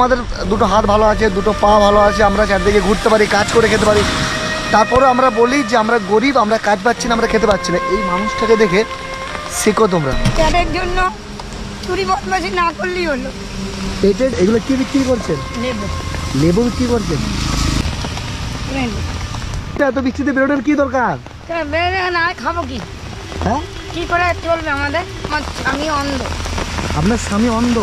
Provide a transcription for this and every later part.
আমাদের দুটো হাত ভালো আছে দুটো পা ভালো আছে আমরা চারদিকে ঘুরতে পারি কাজ করে খেতে পারি। তারপরে আমরা বলি যে আমরা গরিব আমরা কাজ পাচ্ছি না আমরা খেতে পাচ্ছি না। এই মানুষটাকে দেখে শেখো তোমরা। তাদের জন্য চুরি বদমাশি না করলেই হলো। এগুলো কি বিক্রি করছেন? লেবু। বিক্রি করছেন? এটা এত বৃষ্টিতে বেরোনোর কি দরকার? না খাব কি? হ্যাঁ? কি করে চলবে আমাদের? আমার স্বামী অন্ধ। আপনার স্বামী অন্ধ?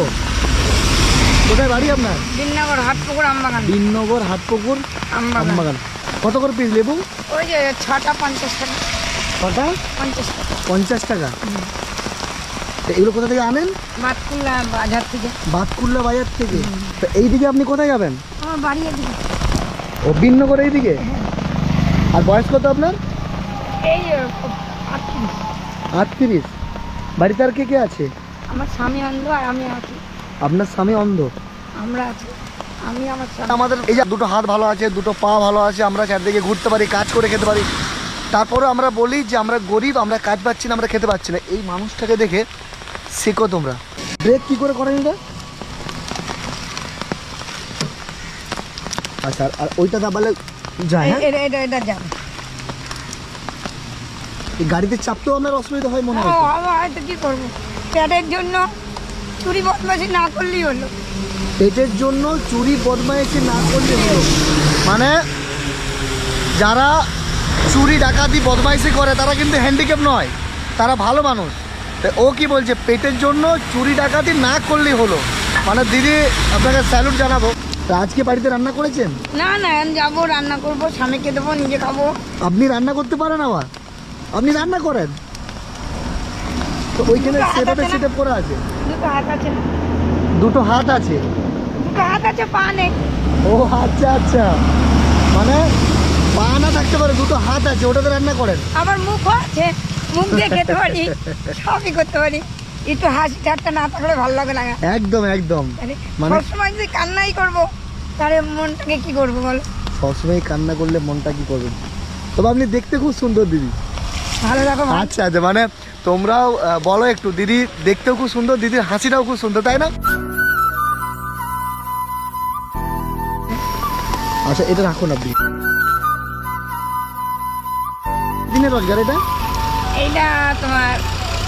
কোথায় বাড়ি আপনার? দিননগর হাট পুকুর আমবাগান। বিননগর হাটপুকুর আমবাগান। কত করে পিস লেবু? ওই যে ছটা পঞ্চাশ টাকা। কটা পঞ্চাশ টাকা। পঞ্চাশ টাকা। তো এগুলো কোথা থেকে আনেন? বাতকুল্লা বাজার থেকে। বাতকুল্লা বাজার থেকে। তো এইদিকে আপনি কোথায় যাবেন? আমার বাড়ি এদিকে। ও বিননগর এইদিকে? আর বয়স কত আপনার? এই আটত্রিশ। আটত্রিশ। বাড়িতে আর কে কে আছে? আমার স্বামী অন্ধ আর আমি আছি। আপনার স্বামী অন্ধ? আমরা আছি। আমি আমার স্বামী। আমাদের এই যে দুটো হাত ভালো আছে দুটো পা ভালো আছে আমরা চারদিকে ঘুরতে পারি কাজ করে খেতে পারি। তারপরে আমরা বলি যে আমরা গরিব আমরা কাজ পাচ্ছি না আমরা খেতে পাচ্ছি না। এই মানুষটাকে দেখে শেখো তোমরা। ব্রেক কি করে করেন এটা? আচ্ছা আর- আর ওইটা দাবালে যায় হ্যাঁ? এটা এটা এটা যাবে এই গাড়িতে চাপতেও আপনার অসুবিধা হয় মনে হয় আমার হয়তো কি করব? পেটের জন্য চুরি বদমাইশি না করলেই হলো। পেটের জন্য চুরি বদমাইশি না করলে হলো। মানে যারা চুরি ডাকাতি বদমাইশি করে তারা কিন্তু হ্যান্ডিক্যাপ নয়। তারা ভালো মানুষ। তা ও কি বলছে? পেটের জন্য চুরি ডাকাতি না করলেই হলো। মানে দিদি আপনাকে স্যালুট জানাব। তা আজকে বাড়িতে রান্না করেছেন? না না এখন যাব রান্না করব স্বামীকে দেবো নিজে খাব। আপনি রান্না করতে পারেন আবার? আপনি রান্না করেন। তো ওইখানে দুটো হাত সেটাতে আছে পড়ে আছে। দুটো হাত আছে। দুটো হাত আছে? দুটো হাত আছে পা নেই। ও আচ্ছা আচ্ছা। মানে পা না থাকতে পারে দুটো হাত আছে ওটাতে রান্না করেন। আবার মুখও আছে মুখ দিয়ে খেতে পারি সবই করতে পারি। একটু হাসি ঠাট্টা না থাকলে ভালো লাগে না। একদম একদম। মানে সবসময় যদি কান্নাই করব তাহলে মনটাকে কি করব বলো? সবসময় কান্না করলে মনটা কি করবে? তবে আপনি দেখতে খুব সুন্দর দিদি। ভালো রাখো। আচ্ছা আচ্ছা মানে তোমরাও বলো একটু দিদি দেখতেও খুব সুন্দর দিদির হাসিটাও খুব সুন্দর তাই না? আচ্ছা এটা রাখুন আপনি দিনের রোজগার এটা? এইটা তোমার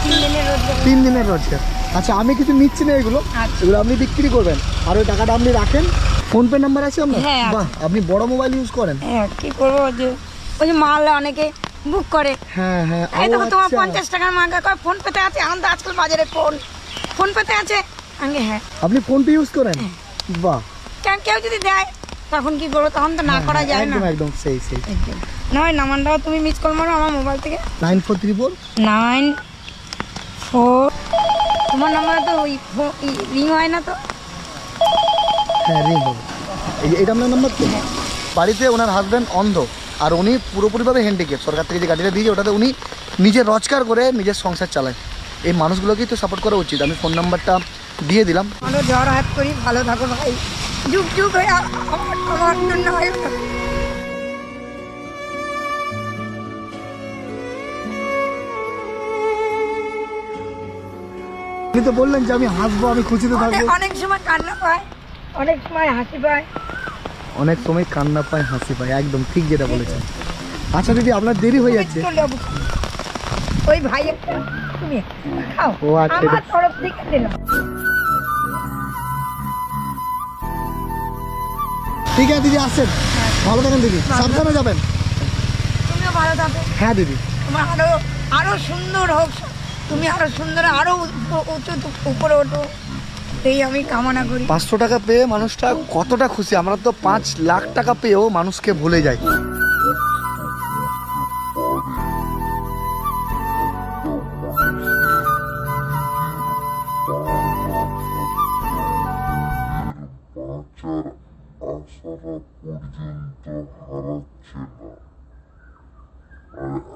তিন দিনের রোজগার। তিন দিনের রোজগার। আচ্ছা আমি কিছু নিচ্ছি না এগুলো। আচ্ছা। এগুলো আপনি বিক্রি করবেন। আর ওই টাকাটা আপনি রাখেন। ফোনপে নাম্বার আছে আপনার? হ্যাঁ, বাহ আপনি বড় মোবাইল ইউজ করেন। হ্যাঁ কি করব? ওই যে ওই যে মাল অনেকে বুক করে। হ্যাঁ হ্যাঁ এই দেখো তোমার আচ্ছা। পঞ্চাশ টাকার মার্কা কয়? ফোন পেতে আছে? তো আজকাল বাজারে ফোন ফোন পেতে আছে? আগে হ্যাঁ। আপনি ফোনপে ইউজ করেন? বাহ। কেন কেউ যদি দেয় তখন কি করব তখন তো না হ্যাঁ, করা হ্যাঁ, যায় না। একদম সেই সেই। নয় নাম্বারটাও তুমি মিস কল মারো আমার মোবাইল থেকে। Nine four three four nine four তোমার নাম্বারে তো ওই রিং হয় না তো। হ্যাঁ রিং হবে এটা আপনার নাম্বার তো? বাড়িতে ওনার হাজব্যান্ড অন্ধ। আর উনি পুরোপুরিভাবে হ্যান্ডিক্যাপ সরকার থেকে যে গাড়িটা দিয়েছে ওটাতে উনি নিজে রোজগার করে নিজের সংসার চালায়। এই মানুষগুলোকেই তো সাপোর্ট করা উচিত। আমি ফোন নাম্বারটা দিয়ে দিলাম। জ্বর হাত করি ভালো থাকো ভাই। যুগ যুগ হয়ে আমার আমার জন্য হয় আপনি তো বললেন যে আমি হাসবো আমি খুশিতে থাকব। অনেক- অনেক সময় কান্না পায় অনেক সময় হাসি পায়। অনেক সময় কান্না পায় হাসি পায়। একদম ঠিক যেটা বলেছেন। আচ্ছা দিদি আপনার দেরি হয়ে যাচ্ছে। ওই ভাই তুমি খাও। ও আচ্ছা, আমার তরফ থেকে দিলাম। ঠিক আছে দিদি ভালো থাকেন দিদি। সাবধানে যাবেন। তুমিও ভালো থাকো। হ্যাঁ দিদি। তোমার আরও আরও সুন্দর হোক। তুমি আরও সুন্দর আরও উঁচু উপরে ওঠো। এই আমি কামনা করি। পাঁচশো টাকা পেয়ে মানুষটা কতটা খুশি? আমরা তো পাঁচ লাখ টাকা পেয়েও মানুষকে ভুলে যাই। পর্যন্ত হারাচ্ছে না।